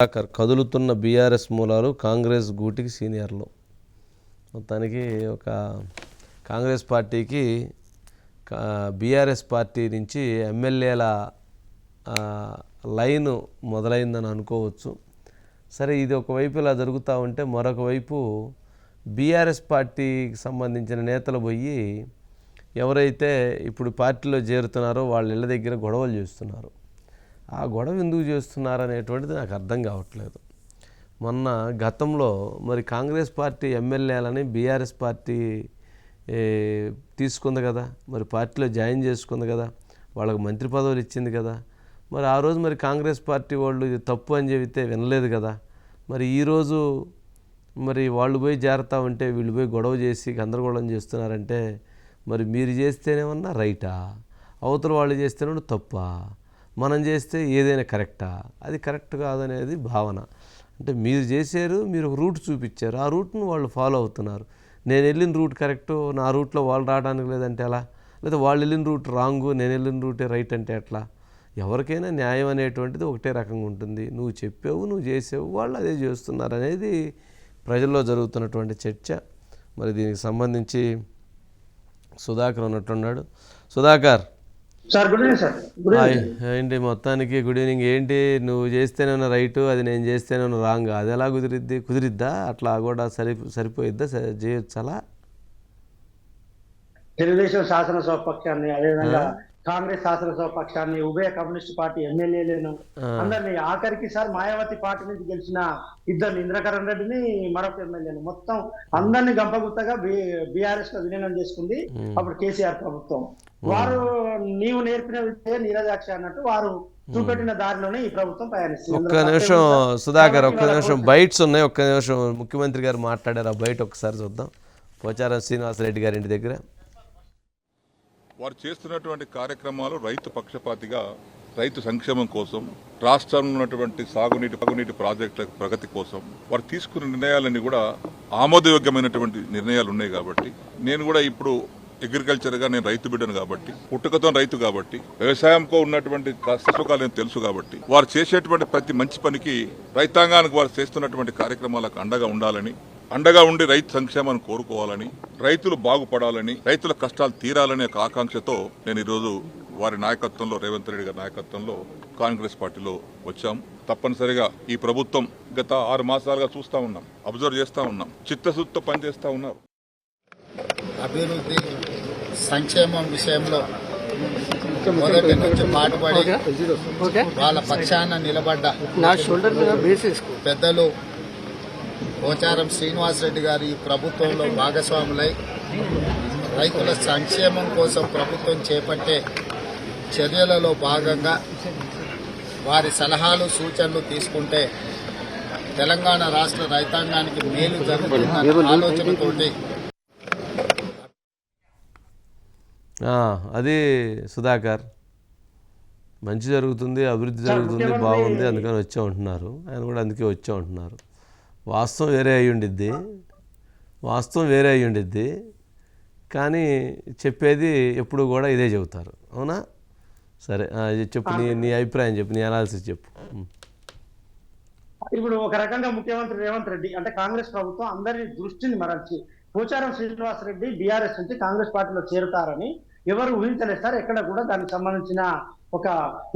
సుధాకర్ కదులుతున్న బీఆర్ఎస్ మూలాలు కాంగ్రెస్ గూటికి సీనియర్లు. మొత్తానికి ఒక కాంగ్రెస్ పార్టీకి బీఆర్ఎస్ పార్టీ నుంచి ఎమ్మెల్యేల లైన్ మొదలైందని అనుకోవచ్చు. సరే ఇది ఒకవైపు ఇలా జరుగుతూ ఉంటే మరొక వైపు బీఆర్ఎస్ పార్టీకి సంబంధించిన నేతలు పోయి ఎవరైతే ఇప్పుడు పార్టీలో చేరుతున్నారో వాళ్ళ ఇళ్ళ దగ్గర గొడవలు చేస్తున్నారు. ఆ గొడవ ఎందుకు చేస్తున్నారు అనేటువంటిది నాకు అర్థం కావట్లేదు. మొన్న గతంలో మరి కాంగ్రెస్ పార్టీ ఎమ్మెల్యేలని బీఆర్ఎస్ పార్టీ తీసుకుంది కదా మరి పార్టీలో జాయిన్ చేసుకుంది కదా వాళ్ళకు మంత్రి పదవులు ఇచ్చింది కదా మరి ఆ రోజు మరి కాంగ్రెస్ పార్టీ వాళ్ళు ఇది తప్పు అని చెబితే వినలేదు కదా మరి ఈరోజు మరి వాళ్ళు పోయి చేరతా ఉంటే వీళ్ళు పోయి గొడవ చేసి గందరగోళం చేస్తున్నారంటే మరి మీరు చేస్తేనేమన్నా రైటా? అవతల వాళ్ళు చేస్తేనే తప్పా? మనం చేస్తే ఏదైనా కరెక్టా? అది కరెక్ట్ కాదనేది భావన. అంటే మీరు చేశారు మీరు ఒక రూట్ చూపించారు. ఆ రూట్ను వాళ్ళు ఫాలో అవుతున్నారు. నేను వెళ్ళిన రూట్ కరెక్టు నా రూట్లో వాళ్ళు రావడానికి లేదంటే ఎలా? లేదా వాళ్ళు వెళ్ళిన రూట్ రాంగు నేను వెళ్ళిన రూటే రైట్ అంటే ఎట్లా? ఎవరికైనా న్యాయం అనేటువంటిది ఒకటే రకంగా ఉంటుంది. నువ్వు చెప్పావు నువ్వు చేసావు వాళ్ళు అదే చేస్తున్నారు అనేది ప్రజల్లో జరుగుతున్నటువంటి చర్చ. మరి దీనికి సంబంధించి Sudhakar ఉన్నట్టున్నాడు. Sudhakar sir good evening sir. ఏంటి మొత్తానికి గుడ్ ఈవినింగ్. ఏంటి నువ్వు చేస్తేనే రైట్ అది నేను చేస్తేనే రాంగ్. అది ఎలా కుదిరిద్ది? కుదిరిద్దా? అట్లా కూడా సరి సరిపోయిద్దా? స- చేయొచ్చు అలా? తెలుగుదేశం శాసనసభ పక్షాన్ని అదేవిధంగా కాంగ్రెస్ శాసనసభ పక్షాన్ని ఉభయ కమ్యూనిస్ట్ పార్టీ ఎమ్మెల్యేలను అందరినీ ఆఖరికి సార్ మాయావతి పార్టీ నుంచి గెలిచిన ఇద్దరు ఇంద్రకరణ్ రెడ్డిని మరొక ఎమ్మెల్యేను. మొత్తం అందరినీ గంపగుత్తగా బీఆర్ఎస్లో విలీనం చేసుకుంది అప్పుడు కేసీఆర్ ప్రభుత్వం. వారు నీవు నేర్పిన విద్య నీరజాక్ష అన్నట్టు వారు చూపెట్టిన దారిలోనే ఈ ప్రభుత్వం ప్రయాణిస్తుంది ఒక్క నిమిషం. సుధాకర్ ఒక్క నిమిషం బైట్స్ ఉన్నాయి ఒక్క నిమిషం ముఖ్యమంత్రి గారు మాట్లాడారు ఆ బయట ఒకసారి చూద్దాం. పోచారం శ్రీనివాసరెడ్డి గారి ఇంటి దగ్గర. వారు చేస్తున్నటువంటి కార్యక్రమాలు రైతు పక్షపాతిగా రైతు సంక్షేమం కోసం రాష్ట్రంలో ఉన్నటువంటి సాగునీటి సాగునీటి ప్రాజెక్టుల ప్రగతి కోసం వారు తీసుకున్న నిర్ణయాలన్నీ కూడా ఆమోదయోగ్యమైనటువంటి నిర్ణయాలు ఉన్నాయి కాబట్టి నేను కూడా ఇప్పుడు అగ్రికల్చర్గా నేను రైతు బిడ్డను కాబట్టి పుట్టుకతో రైతు కాబట్టి వ్యవసాయంతో ఉన్నటువంటి కష్టసుఖాలు నేను తెలుసు కాబట్టి వారు చేసేటువంటి ప్రతి మంచి పనికి రైతాంగానికి వారు చేస్తున్నటువంటి కార్యక్రమాలకు అండగా ఉండాలని అండగా ఉండి రైతు సంక్షేమాన్ని కోరుకోవాలని రైతులు బాగుపడాలని రైతుల కష్టాలు తీరాలనే ఒక ఆకాంక్షతో నేను ఈరోజు వారి నాయకత్వంలో రేవంత్ రెడ్డి గారి నాయకత్వంలో కాంగ్రెస్ పార్టీలో వచ్చాం. తప్పనిసరిగా ఈ ప్రభుత్వం గత ఆరు మాసాలుగా చూస్తా ఉన్నాం అబ్జర్వ్ చేస్తా ఉన్నాం చిత్తశుద్ధితో పనిచేస్తా ఉన్నారు అభివృద్ధి సంక్షేమం విషయంలో మొదటి నుంచి పాటుపడి ఓకే. వాళ్ళ పక్షాన నిలబడ్డ నా షోల్డర్ మీద బేస్ వేసుకో. పెద్దలు పోచారం శ్రీనివాసరెడ్డి గారు ఈ ప్రభుత్వంలో భాగస్వాములై రైతుల సంక్షేమం కోసం ప్రభుత్వం చేపట్టే చర్యలలో భాగంగా వారి సలహాలు సూచనలు తీసుకుంటే తెలంగాణ రాష్ట్ర రైతాంగానికి మేలు జరుగుతుందన్న ఆలోచనతోటి ఆ, అది సుధాకర్. మంచి జరుగుతుంది అభివృద్ధి జరుగుతుంది బాగుంది అందుకని వచ్చా ఉంటున్నారు ఆయన కూడా అందుకే వచ్చా ఉంటున్నారు వాస్తవం వేరే అయి ఉండిద్ది. వాస్తవం వేరే అయి ఉండిద్ది. కానీ చెప్పేది ఎప్పుడు కూడా ఇదే చెబుతారు. అవునా? సరే ఇది చెప్పు నీ నీ అభిప్రాయం చెప్పు నీ అనాలిసిస్ చెప్పు. ఇప్పుడు ఒక రకంగా ముఖ్యమంత్రి రేవంత్ రెడ్డి అంటే కాంగ్రెస్ ప్రభుత్వం అందరి దృష్టిని మరల్చి పోచారం శ్రీనివాస్ రెడ్డి బీఆర్ఎస్ నుంచి కాంగ్రెస్ పార్టీలో చేరుతారని ఎవరు ఊహించలేదు సార్. ఎక్కడ కూడా దానికి సంబంధించిన ఒక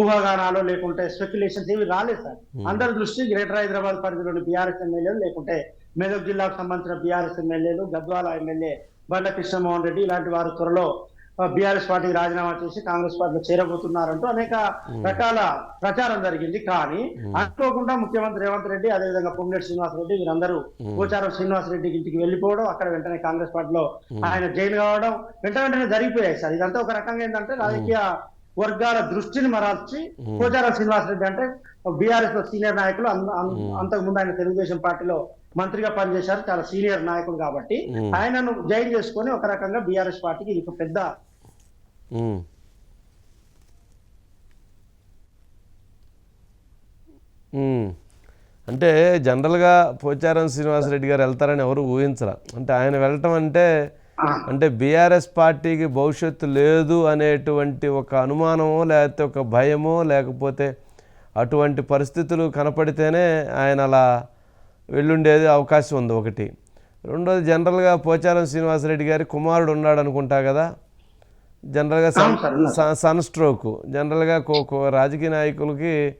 ఊహాగానాలు లేకుంటే స్పెక్యులేషన్స్ ఏవి రాలేదు సార్. అందరి దృష్టి గ్రేటర్ హైదరాబాద్ పరిధిలోని బీఆర్ఎస్ ఎమ్మెల్యేలు లేకుంటే మెదక్ జిల్లాకు సంబంధించిన బీఆర్ఎస్ ఎమ్మెల్యేలు గద్వాల ఎమ్మెల్యే బండ్ల కృష్ణమోహన్ రెడ్డి ఇలాంటి వారు త్వరలో బీఆర్ఎస్ పార్టీకి రాజీనామా చేసి కాంగ్రెస్ పార్టీలో చేరబోతున్నారంటూ అనేక రకాల ప్రచారం జరిగింది. కానీ అనుకోకుండా ముఖ్యమంత్రి రేవంత్ రెడ్డి అదేవిధంగా పొంగేటి శ్రీనివాస్ రెడ్డి వీరందరూ పోచారం శ్రీనివాస్ రెడ్డి ఇంటికి వెళ్ళిపోవడం అక్కడ వెంటనే కాంగ్రెస్ పార్టీలో ఆయన జైన్ కావడం వెంట వెంటనే జరిగిపోయాయి సార్. ఇదంతా ఒక రకంగా ఏంటంటే రాజకీయ వర్గాల దృష్టిని మరల్చి పోచారం శ్రీనివాస్ రెడ్డి అంటే బీఆర్ఎస్లో సీనియర్ నాయకులు అంతకుముందు ఆయన తెలుగుదేశం పార్టీలో మంత్రిగా పనిచేశారు చాలా సీనియర్ నాయకుడు కాబట్టి ఆయనను జైన్ చేసుకొని ఒక రకంగా బీఆర్ఎస్ పార్టీకి ఇది పెద్ద. అంటే జనరల్గా పోచారం శ్రీనివాసరెడ్డి గారు వెళ్తారని ఎవరు ఊహించరా? అంటే ఆయన వెళ్ళటం అంటే అంటే బీఆర్ఎస్ పార్టీకి భవిష్యత్తు లేదు అనేటువంటి ఒక అనుమానమో లేకపోతే ఒక భయమో లేకపోతే అటువంటి పరిస్థితులు కనపడితేనే ఆయన అలా వెళ్ళుండేది అవకాశం ఉంది ఒకటి. రెండోది జనరల్గా పోచారం శ్రీనివాసరెడ్డి గారి కుమారుడు ఉన్నాడు అనుకుంటా కదా? జనరల్గా సన్ సన్ స్ట్రోక్. జనరల్గా కో- కో- రాజకీయ నాయకులకి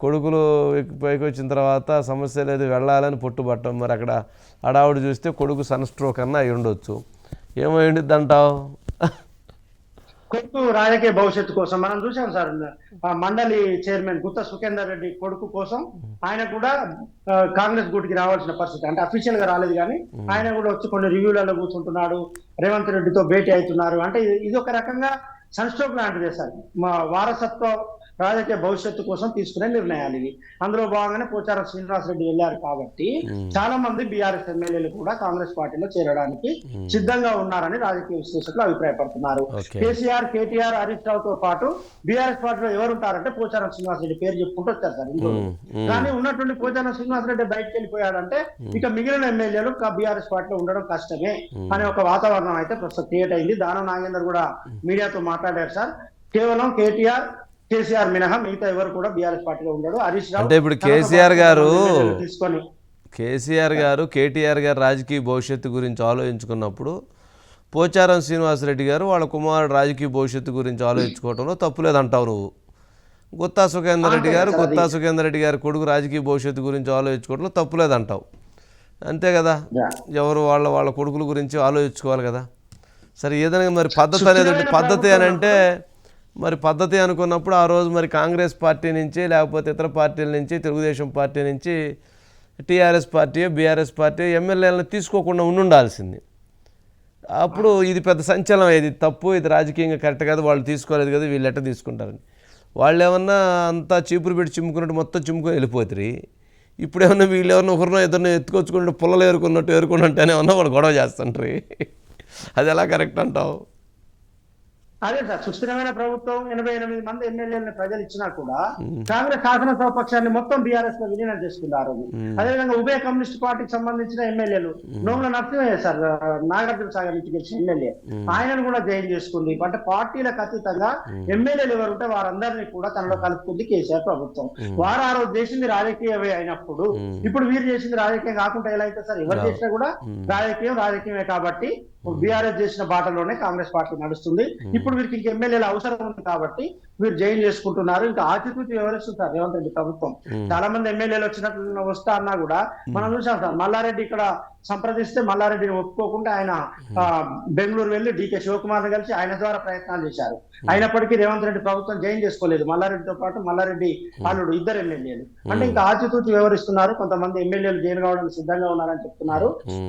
కొడుకులు పైకి వచ్చిన తర్వాత సమస్య లేదు వెళ్ళాలని పట్టుబట్టం. మరి అక్కడ అడావుడు చూస్తే కొడుకు సన్ స్ట్రోక్ అన్న అయి ఉండొచ్చు ఏమై ఉండిద్ది అంటావు కొడుకు రాజకీయ భవిష్యత్తు కోసం మనం చూసాం సార్ ఆ మండలి చైర్మన్ గుత్త సుఖేందర్ రెడ్డి కొడుకు కోసం ఆయన కూడా కాంగ్రెస్ గూటికి రావాల్సిన పరిస్థితి. అంటే అఫీషియల్గా రాలేదు కానీ ఆయన కూడా వచ్చి కొన్ని రివ్యూలలో కూర్చుంటున్నాడు రేవంత్ రెడ్డితో భేటీ అవుతున్నారు. అంటే ఇది- ఇది ఒక రకంగా సన్స్ట్రోక్ లాంటిదే సార్. మా వారసత్వ రాజకీయ భవిష్యత్తు కోసం తీసుకునే నిర్ణయాలు ఇవి. అందులో భాగంగానే పోచారం శ్రీనివాసరెడ్డి వెళ్ళారు కాబట్టి చాలా మంది బీఆర్ఎస్ ఎమ్మెల్యేలు కూడా కాంగ్రెస్ పార్టీలో చేరడానికి సిద్ధంగా ఉన్నారని రాజకీయ విశ్లేషకులు అభిప్రాయపడుతున్నారు. కేసీఆర్ కేటీఆర్ హరీష్ రావుతో పాటు బీఆర్ఎస్ పార్టీలో ఎవరు ఉంటారంటే పోచారం శ్రీనివాసరెడ్డి పేరు చెప్పుకుంటూ వచ్చారు సార్. కానీ ఉన్నటువంటి పోచారం శ్రీనివాసరెడ్డి బయటకు వెళ్ళిపోయాడంటే ఇక మిగిలిన ఎమ్మెల్యేలు బీఆర్ఎస్ పార్టీలో ఉండడం కష్టమే అనే ఒక వాతావరణం అయితే ప్రస్తుతం క్రియేట్ అయింది. దానం నాగేందర్ కూడా మీడియాతో మాట్లాడారు సార్. కేవలం కేటీఆర్ కేసీఆర్ మినహా మిగతా ఎవరు కూడా బీఆర్ఎస్ పార్టీలో ఉండడు హరీష్ రావు అంటే ఇప్పుడు కేసీఆర్ గారు- తీసుకొని కేసీఆర్ గారు కేటీఆర్ గారు రాజకీయ భవిష్యత్తు గురించి ఆలోచించుకున్నప్పుడు పోచారం శ్రీనివాసరెడ్డి గారు వాళ్ళ కుమారుడు రాజకీయ భవిష్యత్తు గురించి ఆలోచించుకోవడంలో తప్పు లేదంటావు నువ్వు గుత్తా సుఖేందర్ రెడ్డి గారు గుత్తా సుఖేందర్ రెడ్డి గారి కొడుకు రాజకీయ భవిష్యత్తు గురించి ఆలోచించుకోవడంలో తప్పు లేదంటావు అంతే కదా. ఎవరు వాళ్ళ వాళ్ళ కొడుకుల గురించి ఆలోచించుకోవాలి కదా సరే ఏదైనా మరి పద్ధతి అనేది. పద్ధతి అని అంటే మరి పద్ధతి అనుకున్నప్పుడు ఆ రోజు మరి కాంగ్రెస్ పార్టీ నుంచి లేకపోతే ఇతర పార్టీల నుంచి తెలుగుదేశం పార్టీ నుంచి టీఆర్ఎస్ పార్టీ బీఆర్ఎస్ పార్టీ ఎమ్మెల్యేలను తీసుకోకుండా ఉండాల్సింది అప్పుడు ఇది పెద్ద సంచలనం ఇది తప్పు ఇది రాజకీయంగా కరెక్ట్ కాదు వాళ్ళు తీసుకోలేదు కదా వీళ్ళు ఎట్ట తీసుకుంటారని. వాళ్ళు ఏమన్నా అంతా చీపురు పెట్టి చిమ్ముకున్నట్టు మొత్తం చిమ్ముకొని వెళ్ళిపోతారు. ఇప్పుడు ఏమన్నా వీళ్ళు ఎవరినో ఒకరినో ఇద్దరినో ఎత్తుకొచ్చుకున్నట్టు పుల్లలు ఏరుకున్నట్టు ఏరుకున్నట్టు ఏమన్నా వాళ్ళు గొడవ చేస్తుంటారు. అది ఎలా కరెక్ట్ అంటావు? అదే సార్ సుస్థిరమైన ప్రభుత్వం ఎనభై ఎనిమిది మంది ఎమ్మెల్యేలను ప్రజలు ఇచ్చినా కూడా కాంగ్రెస్ శాసనసభ పక్షాన్ని మొత్తం బీఆర్ఎస్లో విలీనం చేసుకున్నారు అదేవిధంగా ఉభయ కమ్యూనిస్ట్ పార్టీకి సంబంధించిన ఎమ్మెల్యేలు. నోముల నరసింహయ్య సార్ నాగార్జున సాగర్ నుంచి గెలిచిన ఎమ్మెల్యే. ఆయనను కూడా జైన్ చేసుకుంది. అంటే పార్టీలకు అతీతంగా ఎమ్మెల్యేలు ఎవరు ఉంటే వారందరినీ కూడా తనలో కలుపుకుంది కేసీఆర్ ప్రభుత్వం. వారు ఆ రోజు చేసింది రాజకీయమే అయినప్పుడు ఇప్పుడు వీరు చేసింది రాజకీయం కాకుండా ఎలా అయితే సార్ ఎవరు చేసినా కూడా రాజకీయం రాజకీయమే కాబట్టి బీఆర్ఎస్ చేసిన బాటలోనే కాంగ్రెస్ పార్టీ నడుస్తుంది. ఇప్పుడు వీరికి ఇంక ఎమ్మెల్యేల అవసరం ఉంది కాబట్టి వీరు జైలు చేసుకుంటున్నారు. ఇంకా ఆచితూచి వివరిస్తుంటారు రేవంత్ రెడ్డి ప్రభుత్వం. చాలా మంది ఎమ్మెల్యేలు వచ్చినట్లు వస్తా అన్నా కూడా మనం చూసాం సార్. మల్లారెడ్డి ఇక్కడ సంప్రదిస్తే మల్లారెడ్డిని ఒప్పుకోకుండా ఆయన బెంగళూరు వెళ్ళి డికే శివకుమార్ కలిసి ఆయన ద్వారా ప్రయత్నాలు చేశారు. అయినప్పటికీ రేవంత్ రెడ్డి ప్రభుత్వం జైన్ చేసుకోలేదు. మల్లారెడ్డితో పాటు మల్లారెడ్డి అల్లుడు ఇద్దరు ఎమ్మెల్యేలు. అంటే ఇంకా ఆచితూచి వివరిస్తున్నారు కొంతమంది ఎమ్మెల్యేలు జైలు కావడానికి సిద్ధంగా ఉన్నారని చెప్తున్నారు.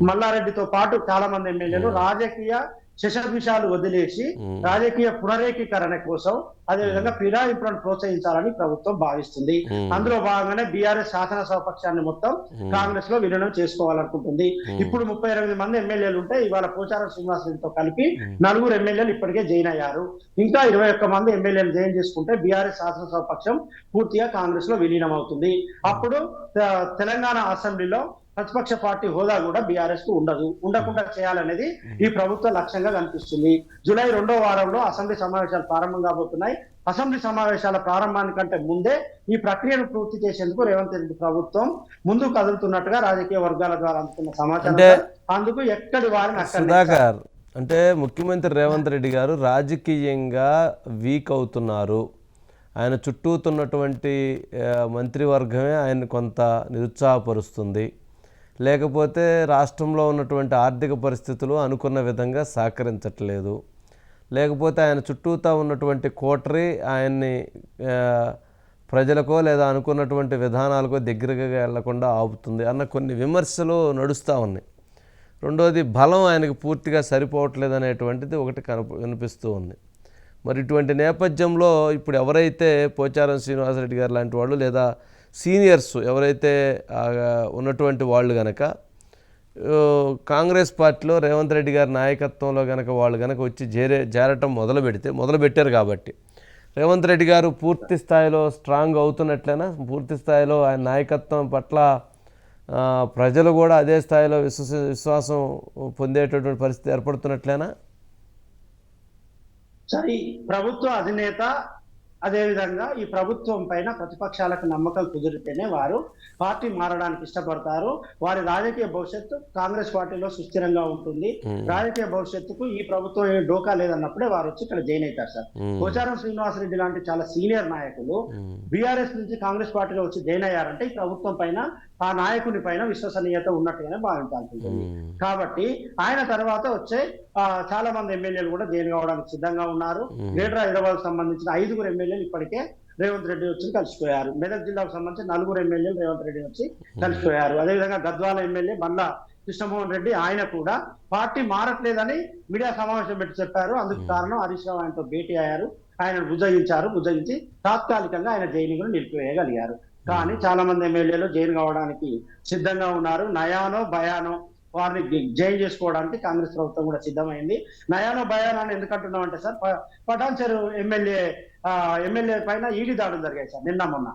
మల్లారెడ్డితో పాటు చాలా మంది ఎమ్మెల్యేలు రాజకీయ శశభిషాలు వదిలేసి రాజకీయ పునరేకీకరణ కోసం అదేవిధంగా ఫిరాయింపులను ప్రోత్సహించాలని ప్రభుత్వం భావిస్తుంది. అందులో భాగంగానే బీఆర్ఎస్ శాసనసభ పక్షాన్ని మొత్తం కాంగ్రెస్లో విలీనం చేసుకోవాలనుకుంటుంది. ఇప్పుడు ముప్పై ఎనిమిది మంది ఎమ్మెల్యేలు ఉంటే ఇవాళ పోచారం శ్రీనివాస్ రెడ్డితో కలిపి నలుగురు ఎమ్మెల్యేలు ఇప్పటికే జైన్ అయ్యారు. ఇంకా ఇరవై ఒక్క మంది ఎమ్మెల్యేలు జైన్ చేసుకుంటే బీఆర్ఎస్ శాసనసభ పక్షం పూర్తిగా కాంగ్రెస్లో విలీనం అవుతుంది అప్పుడు తెలంగాణ అసెంబ్లీలో ప్రతిపక్ష పార్టీ హోదా కూడా బీఆర్ఎస్కు ఉండదు. ఉండకుండా చేయాలనేది ఈ ప్రభుత్వ లక్ష్యంగా కనిపిస్తుంది. జూలై రెండో వారంలో అసెంబ్లీ సమావేశాలు ప్రారంభం కాబోతున్నాయి. అసెంబ్లీ సమావేశాల ప్రారంభానికంటే ముందే ఈ ప్రక్రియను పూర్తి చేసేందుకు రేవంత్ రెడ్డి ప్రభుత్వం ముందుకు కదులుతున్నట్టుగా రాజకీయ వర్గాల ద్వారా అందుతున్న సమాచారం అంటే- అందుకు ఎక్కడి వారిని సుధాకర్ అంటే ముఖ్యమంత్రి రేవంత్ రెడ్డి గారు రాజకీయంగా వీక్ అవుతున్నారు. ఆయన చుట్టూతున్నటువంటి మంత్రివర్గమే ఆయన కొంత నిరుత్సాహపరుస్తుంది. లేకపోతే రాష్ట్రంలో ఉన్నటువంటి ఆర్థిక పరిస్థితులు అనుకున్న విధంగా సహకరించట్లేదు. లేకపోతే ఆయన చుట్టూతా ఉన్నటువంటి కోటరీ ఆయన్ని ప్రజలకో లేదా అనుకున్నటువంటి విధానాలకో దగ్గరగా వెళ్ళకుండా ఆపుతుంది అన్న కొన్ని విమర్శలు నడుస్తూ ఉన్నాయి. రెండోది బలం ఆయనకు పూర్తిగా సరిపోవట్లేదు అనేటువంటిది ఒకటి కనప వినిపిస్తూ ఉంది. మరి ఇటువంటి నేపథ్యంలో ఇప్పుడు ఎవరైతే పోచారం శ్రీనివాసరెడ్డి గారు లాంటి వాళ్ళు లేదా సీనియర్స్ ఎవరైతే ఉన్నటువంటి వాళ్ళు గనక కాంగ్రెస్ పార్టీలో రేవంత్ రెడ్డి గారి నాయకత్వంలో కనుక వాళ్ళు కనుక వచ్చి చేరే చేరటం మొదలు పెడితే మొదలు పెట్టారు కాబట్టి రేవంత్ రెడ్డి గారు పూర్తి స్థాయిలో స్ట్రాంగ్ అవుతున్నట్లేనా పూర్తి స్థాయిలో ఆయన నాయకత్వం పట్ల ప్రజలు కూడా అదే స్థాయిలో విశ్వస విశ్వాసం పొందేటటువంటి పరిస్థితి ఏర్పడుతున్నట్లేనా? సరే ప్రభుత్వ అధినేత అదేవిధంగా ఈ ప్రభుత్వం పైన ప్రతిపక్షాలకు నమ్మకం కుదిరితేనే వారు పార్టీ మారడానికి ఇష్టపడతారు వారి రాజకీయ భవిష్యత్తు కాంగ్రెస్ పార్టీలో సుస్థిరంగా ఉంటుంది. రాజకీయ భవిష్యత్తుకు ఈ ప్రభుత్వం ఏం డోకా లేదన్నప్పుడే వారు వచ్చి ఇక్కడ జాయిన్ అవుతారు సార్. పోచారం శ్రీనివాసరెడ్డి లాంటి చాలా సీనియర్ నాయకులు. బీఆర్ఎస్ నుంచి కాంగ్రెస్ పార్టీలో వచ్చి జాయిన్ అయ్యారంటే ఈ ప్రభుత్వం పైన ఆ నాయకుని పైన విశ్వసనీయత ఉన్నట్టుగానే భావించాల్సి ఉంటుంది. కాబట్టి ఆయన తర్వాత వచ్చే చాలా మంది ఎమ్మెల్యేలు కూడా జైలు కావడానికి సిద్ధంగా ఉన్నారు. గ్రేటర్ హైదరాబాద్ సంబంధించిన ఐదుగురు ఎమ్మెల్యేలు ఇప్పటికే రేవంత్ రెడ్డి వచ్చి కలిసిపోయారు. మెదక్ జిల్లాకు సంబంధించి నలుగురు ఎమ్మెల్యేలు రేవంత్ రెడ్డి వచ్చి కలిసిపోయారు. అదేవిధంగా గద్వాల ఎమ్మెల్యే బండ్ల కృష్ణమోహన్ రెడ్డి ఆయన కూడా పార్టీ మారట్లేదని మీడియా సమావేశం పెట్టి చెప్పారు. అందుకు కారణం హరీష్ రావు ఆయనతో భేటీ అయ్యారు. ఆయన బుజ్జగించారు బుజ్జగించి తాత్కాలికంగా ఆయన జైలును నిలిపివేయగలిగారు. కానీ చాలా మంది ఎమ్మెల్యేలు జైలు కావడానికి సిద్ధంగా ఉన్నారు. నయానో భయానో వారిని జైలు చేసుకోవడానికి కాంగ్రెస్ ప్రభుత్వం కూడా సిద్ధమైంది. నయానో భయానో అని ఎందుకంటున్నాం అంటే సార్ ప- పటాన్చెరు ఎమ్మెల్యే ఎమ్మెల్యే పైన ఈడీ దాడులు జరిగాయి సార్ నిన్న మొన్న.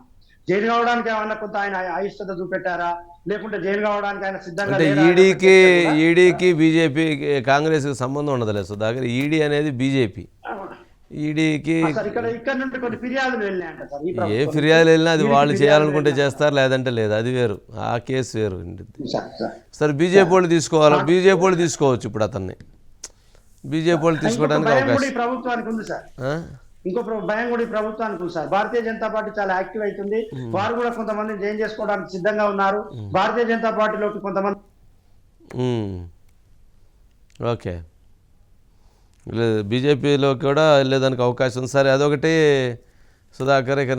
జైలు కావడానికి ఏమన్నా కొంత ఆయన అయిష్టత చూపెట్టారా? లేకుంటే జైలు కావడానికి ఆయన సిద్ధంగా ఈడీకి ఈడీకి బీజేపీ కాంగ్రెస్కి సంబంధం ఉండదులే సుధాకర్. ఈడీ అనేది బీజేపీ. ఈడీకి ఫిర్యాదులు ఏ ప్రభుత్వం. ఫిర్యాదు వెళ్ళినా అది వాళ్ళు ఫిర్యాదులు చేయాలనుకుంటే చేస్తారు లేదంటే లేదు. అది వేరు. ఆ కేసు వేరు. సార్, బీజేపీ వాళ్ళు తీసుకోవాలి? బీజేపీ వాళ్ళు తీసుకోవచ్చు ఇప్పుడు అతన్ని. బీజేపీ వాళ్ళు తీసుకోవడానికి అవకాశం. ప్రభుత్వానికి ఉంది సార్. ఆ? ఇంకో భయం కూడా ఈ ప్రభుత్వానికి ఉంది సార్. భారతీయ జనతా పార్టీ చాలా యాక్టివ్ అవుతుంది. వారు కూడా కొంతమంది జైన్ చేసుకోవడానికి సిద్ధంగా ఉన్నారు. భారతీయ జనతా పార్టీలోకి కొంతమంది. ఓకే. లేదు బీజేపీలో కూడా వెళ్ళేదానికి అవకాశం ఉంది. సరే అదొకటి సుధాకర్ ఇక